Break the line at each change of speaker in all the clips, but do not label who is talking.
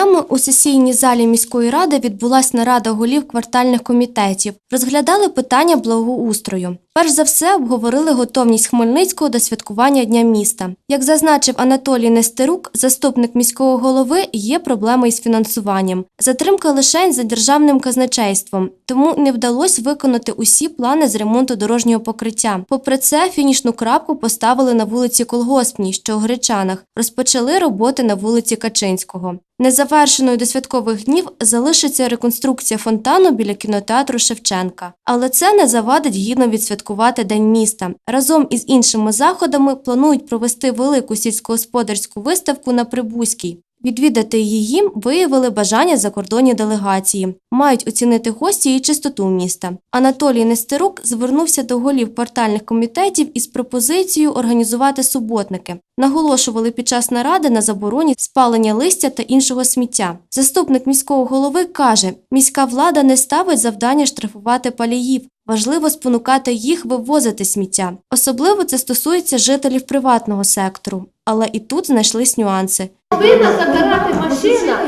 Днями у сесійній залі міської ради відбулася нарада голів квартальних комітетів. Розглядали питання благоустрою. Перш за все обговорили готовність Хмельницького до святкування Дня міста. Як зазначив Анатолій Нестерук, заступник міського голови, є проблеми із фінансуванням. Затримка лише за державним казначейством, тому не вдалося виконати усі плани з ремонту дорожнього покриття. Попри це, фінішну крапку поставили на вулиці Колгоспній, що у Гречанах. Розпочали роботи на вулиці Качинського. Незавершеною до святкових днів залишиться реконструкція фонтану біля кінотеатру Шевченка. Але це не завадить гідно відсвяткувати День міста. Разом із іншими заходами планують провести велику сільськогосподарську виставку на Прибузькій. Відвідати її виявили бажання закордонні делегації. Мають оцінити гості і чистоту міста. Анатолій Нестерук звернувся до голів квартальних комітетів із пропозицією організувати суботники. Наголошували під час наради на забороні спалення листя та іншого сміття. Заступник міського голови каже, міська влада не ставить завдання штрафувати паліїв. Важливо спонукати їх вивозити сміття. Особливо це стосується жителів приватного сектору. Але і тут знайшлись нюанси.
Повинна забирати машина.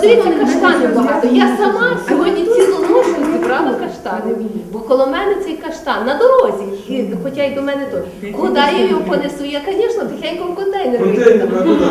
Дивіться, каштанів багато. Я сама сьогодні цілу ношу зібрала каштани. Бо коло мене цей каштан на дорозі, хоча й до мене теж. Куди я його понесу? Я, звісно, тихенько в контейнер викину.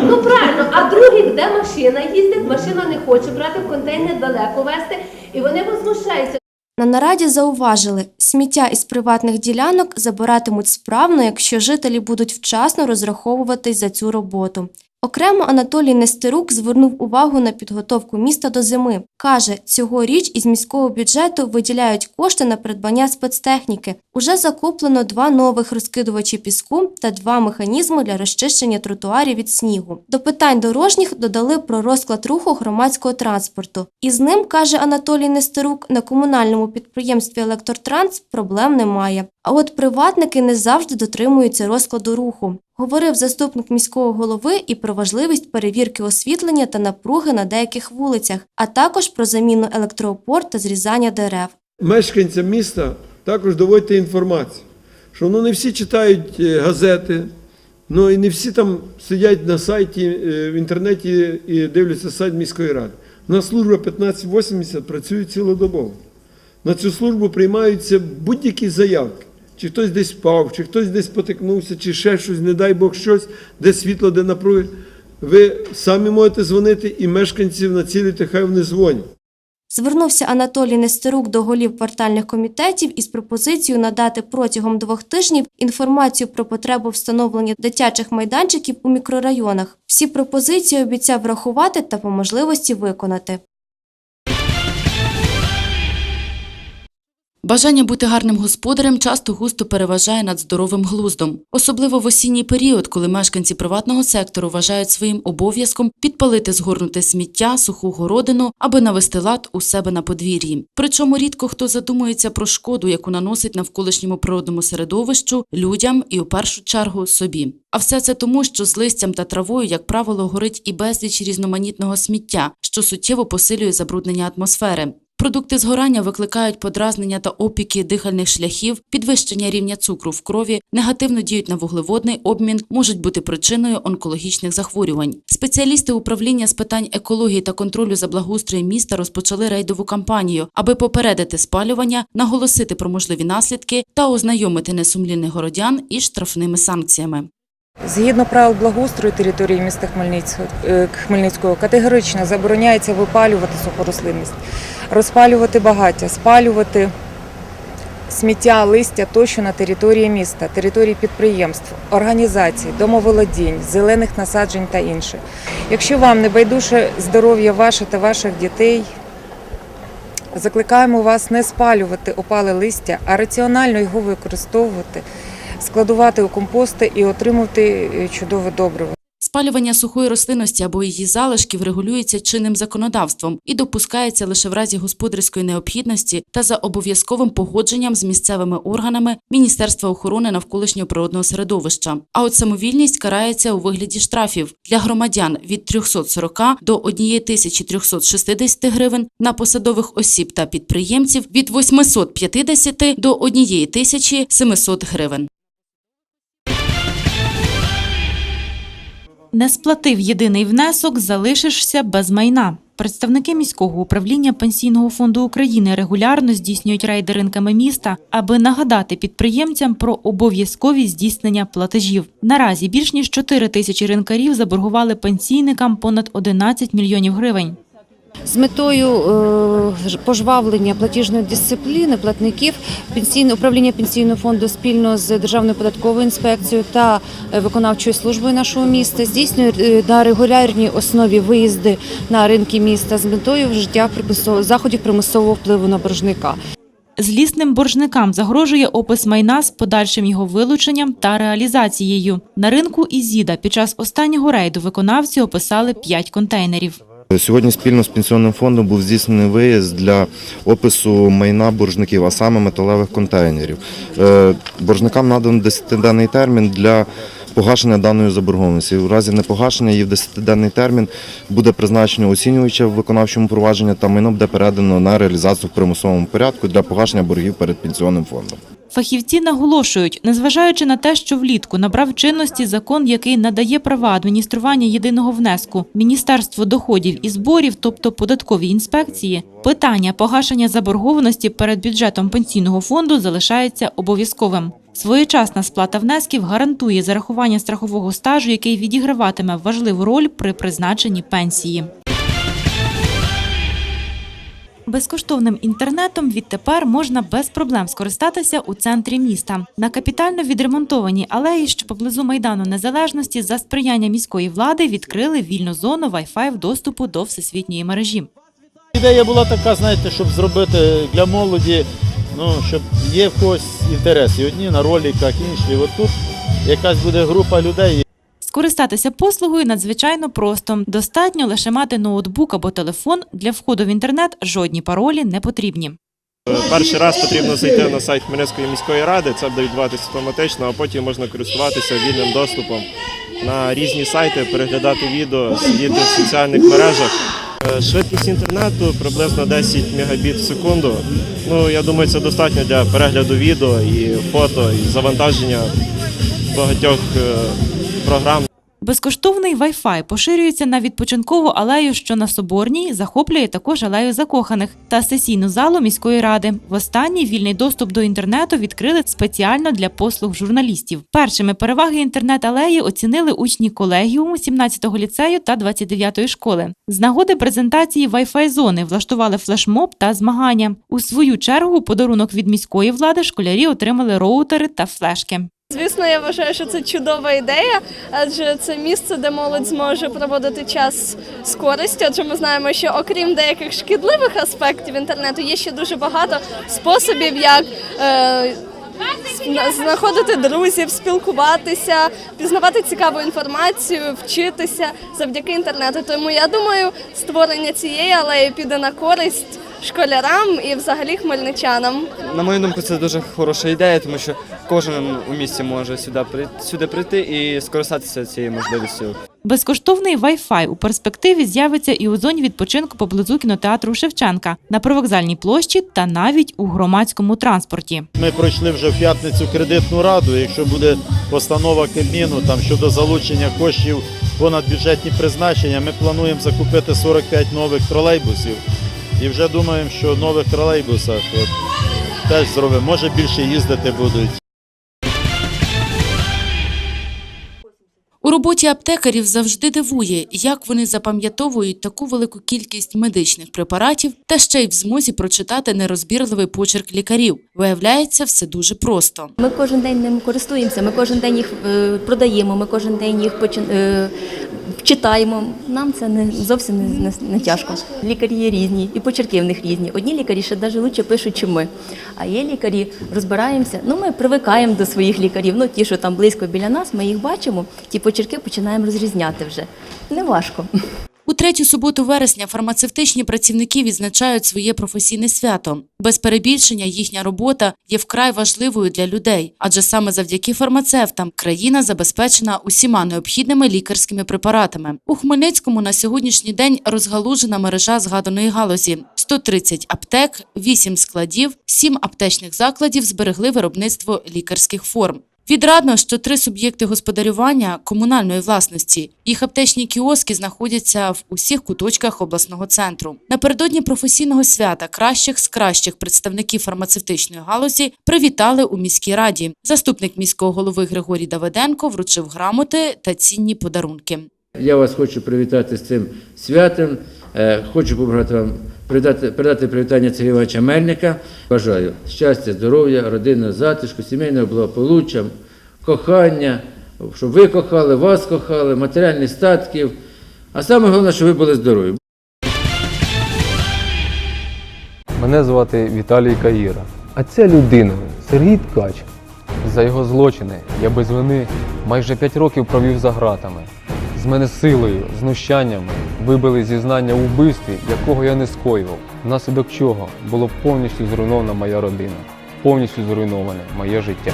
Ну правильно, а другий, де машина їздить, машина не хоче брати в контейнер далеко вести, і вони возмущаються.
На нараді зауважили, сміття із приватних ділянок забиратимуть справно, якщо жителі будуть вчасно розраховуватись за цю роботу. Окремо Анатолій Нестерук звернув увагу на підготовку міста до зими. Каже, цьогоріч із міського бюджету виділяють кошти на придбання спецтехніки. Уже закуплено два нових розкидувачі піску та два механізми для розчищення тротуарів від снігу. До питань дорожніх додали про розклад руху громадського транспорту. Із ним, каже Анатолій Нестерук, на комунальному підприємстві Електротранс проблем немає. А от приватники не завжди дотримуються розкладу руху. Говорив заступник міського голови і про важливість перевірки освітлення та напруги на деяких вулицях, а також про заміну електроопор та зрізання дерев.
Мешканцям міста також доводьте інформацію, що ну, не всі читають е, газети, ну і не всі там сидять на сайті е, в інтернеті і дивляться сайт міської ради. У нас служба 1580 працює цілодобово. На цю службу приймаються будь-які заявки. Чи хтось десь впав, чи хтось десь потикнувся, чи ще щось, не дай Бог щось, де світло, де напруги. Ви самі можете дзвонити і мешканців націлити, хай вони дзвонять.
Звернувся Анатолій Нестерук до голів квартальних комітетів із пропозицією надати протягом двох тижнів інформацію про потребу встановлення дитячих майданчиків у мікрорайонах. Всі пропозиції обіцяв врахувати та по можливості виконати.
Бажання бути гарним господарем часто густо переважає над здоровим глуздом, особливо в осінній період, коли мешканці приватного сектору вважають своїм обов'язком підпалити згорнуте сміття, суху городину, аби навести лад у себе на подвір'ї. Причому рідко хто задумується про шкоду, яку наносить навколишньому природному середовищу, людям і у першу чергу собі. А все це тому, що з листям та травою, як правило, горить і безліч різноманітного сміття, що суттєво посилює забруднення атмосфери. Продукти згорання викликають подразнення та опіки дихальних шляхів, підвищення рівня цукру в крові, негативно діють на вуглеводний обмін, можуть бути причиною онкологічних захворювань. Спеціалісти управління з питань екології та контролю за благоустроєм міста розпочали рейдову кампанію, аби попередити спалювання, наголосити про можливі наслідки та ознайомити несумлінних городян із штрафними санкціями.
Згідно правил благоустрою території міста Хмельницького, е, Хмельницького категорично забороняється випалювати суху рослинність, розпалювати багаття, спалювати сміття, листя тощо на території міста, території підприємств, організацій, домоволодінь, зелених насаджень та інше. Якщо вам не байдуже здоров'я ваше та ваших дітей, закликаємо вас не спалювати опале листя, а раціонально його використовувати, складувати у компости і отримувати е, чудове добриво.
Спалювання сухої рослинності або її залишків регулюється чинним законодавством і допускається лише в разі господарської необхідності та за обов'язковим погодженням з місцевими органами Міністерства охорони навколишнього природного середовища. А от самовільність карається у вигляді штрафів для громадян від 340 до 1360 гривень, на посадових осіб та підприємців від 850 до 1700 гривень.
Не сплатив єдиний внесок, залишишся без майна. Представники міського управління Пенсійного фонду України регулярно здійснюють рейди ринками міста, аби нагадати підприємцям про обов'язкові здійснення платежів. Наразі більш ніж 4 тисячі ринкарів заборгували пенсійникам понад 11 мільйонів гривень.
З метою е, пожвавлення платіжної дисципліни платників пенсійне управління пенсійного фонду спільно з Державною податковою інспекцією та е, виконавчою службою нашого міста здійснює е, на регулярній основі виїзди на ринки міста з метою вжиття заходів примусового впливу на боржника.
Злісним боржникам загрожує опис майна з подальшим його вилученням та реалізацією. На ринку Ізіда під час останнього рейду виконавці описали 5 контейнерів.
Сьогодні спільно з пенсіонним фондом був здійснений виїзд для опису майна боржників, а саме металевих контейнерів. Е, Боржникам наданий 10-денний термін для погашення даної заборгованості. У разі непогашення її в 10-денний термін буде призначено оцінювача в виконавчому провадженні та майно буде передано на реалізацію в примусовому порядку для погашення боргів перед пенсіонним фондом.
Фахівці наголошують, незважаючи на те, що влітку набрав чинності закон, який надає права адміністрування єдиного внеску, Міністерство доходів і зборів, тобто податкові інспекції, питання погашення заборгованості перед бюджетом пенсійного фонду залишається обов'язковим. Своєчасна сплата внесків гарантує зарахування страхового стажу, який відіграватиме важливу роль при призначенні пенсії. Безкоштовним інтернетом відтепер можна без проблем скористатися у центрі міста. На капітально відремонтованій алеї, що поблизу Майдану Незалежності, за сприяння міської влади відкрили вільну зону Wi-Fi доступу до всесвітньої мережі.
Ідея була така, знаєте, щоб зробити для молоді, ну, щоб є в когось інтерес. І одні на роликах, інші. От тут якась буде група людей,
Скористатися послугою надзвичайно просто. Достатньо лише мати ноутбук або телефон. Для входу в інтернет жодні паролі не потрібні.
Перший раз потрібно зайти на сайт Хмельницької міської ради, це буде відбуватися автоматично, а потім можна користуватися вільним доступом на різні сайти, переглядати відео, сидіти в соціальних мережах. Е, Швидкість інтернету приблизно 10 мегабіт в секунду. Ну, я думаю, це достатньо для перегляду відео і фото, і завантаження багатьох е, програм.
Безкоштовний Wi-Fi поширюється на відпочинкову алею, що на Соборній, захоплює також алею закоханих та сесійну залу міської ради. В останній вільний доступ до інтернету відкрили спеціально для послуг журналістів. Першими переваги інтернет-алеї оцінили учні колегіуму 17-го ліцею та 29-ї школи. З нагоди презентації Wi-Fi зони влаштували флешмоб та змагання. У свою чергу подарунок від міської влади школярі отримали роутери та флешки.
Звісно, я вважаю, що це чудова ідея, адже це місце, де молодь зможе проводити час з користю. Адже ми знаємо, що окрім деяких шкідливих аспектів інтернету, є ще дуже багато способів, як е, знаходити друзів, спілкуватися, пізнавати цікаву інформацію, вчитися завдяки інтернету. Тому я думаю, створення цієї алеї піде на користь школярам і взагалі хмельничанам.
На мою думку, це дуже хороша ідея, тому що кожен у місті може сюди прийти, сюди прийти і скористатися цією можливістю.
Безкоштовний Wi-Fi у перспективі з'явиться і у зоні відпочинку поблизу кінотеатру Шевченка, на привокзальній площі та навіть у громадському транспорті.
Ми пройшли вже в п'ятницю кредитну раду. Якщо буде постанова Кабміну там щодо залучення коштів понад бюджетні призначення, ми плануємо закупити 45 нових тролейбусів. І вже думаємо, що в нових тролейбусах от, теж зробимо. Може більше їздити будуть.
У роботі аптекарів завжди дивує, як вони запам'ятовують таку велику кількість медичних препаратів та ще й в змозі прочитати нерозбірливий почерк лікарів. Виявляється, все дуже просто.
Ми кожен день ним користуємося, ми кожен день їх е, продаємо, ми кожен день їх е, читаємо. Нам це не зовсім не, не, не тяжко. Лікарі є різні, і почерки в них різні. Одні лікарі ще навіть лучше пишуть, чим ми. А є лікарі, розбираємося. Ну, ми привикаємо до своїх лікарів. Ну, ті, що там близько біля нас, ми їх бачимо, ті почерки починаємо розрізняти вже. Не важко.
У третю суботу вересня фармацевтичні працівники відзначають своє професійне свято. Без перебільшення їхня робота є вкрай важливою для людей, адже саме завдяки фармацевтам країна забезпечена усіма необхідними лікарськими препаратами. У Хмельницькому на сьогоднішній день розгалужена мережа згаданої галузі: 130 аптек, 8 складів, 7 аптечних закладів зберегли виробництво лікарських форм. Відрадно, що три суб'єкти господарювання комунальної власності. Їх аптечні кіоски знаходяться в усіх куточках обласного центру. Напередодні професійного свята кращих з кращих представників фармацевтичної галузі привітали у міській раді. Заступник міського голови Григорій Давиденко вручив грамоти та цінні подарунки.
Я вас хочу привітати з цим святом. Е, Хочу побажати вам передати, передати привітання Сергія Мельника. Бажаю щастя, здоров'я, родинного затишку, сімейного благополуччя, кохання, щоб ви кохали, вас кохали, матеріальних статків. А саме головне, щоб ви були здорові.
Мене звати Віталій Каїра. А ця людина Сергій Ткач. За його злочини я без вини майже 5 років провів за ґратами. З мене силою, знущаннями вибили зізнання у вбивстві, якого я не скоював, внаслідок чого було повністю зруйнована моя родина, повністю зруйноване моє життя.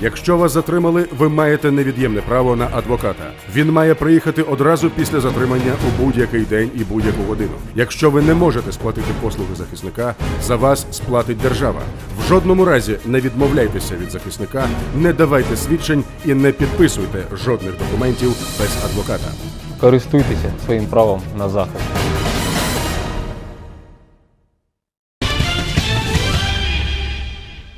Якщо вас затримали, ви маєте невід'ємне право на адвоката. Він має приїхати одразу після затримання у будь-який день і будь-яку годину. Якщо ви не можете сплатити послуги захисника, за вас сплатить держава. В жодному разі не відмовляйтеся від захисника, не давайте свідчень і не підписуйте жодних документів без адвоката.
Користуйтеся своїм правом на захист.